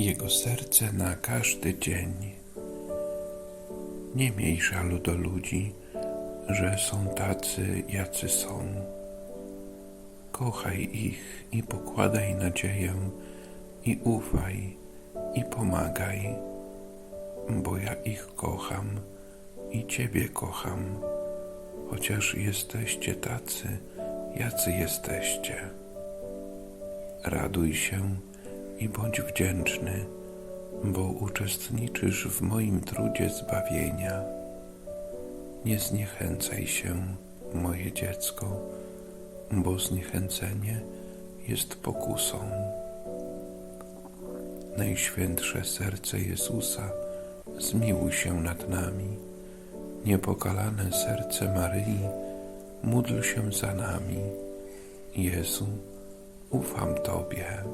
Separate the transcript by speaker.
Speaker 1: Jego serce na każdy dzień. Nie miej żalu do ludzi, że są tacy, jacy są. Kochaj ich i pokładaj nadzieję, i ufaj, i pomagaj, bo ja ich kocham i Ciebie kocham, chociaż jesteście tacy, jacy jesteście. Raduj się i bądź wdzięczny, bo uczestniczysz w moim trudzie zbawienia. Nie zniechęcaj się, moje dziecko, bo zniechęcenie jest pokusą. Najświętsze serce Jezusa, zmiłuj się nad nami. Niepokalane serce Maryi, módl się za nami. Jezu, ufam Tobie.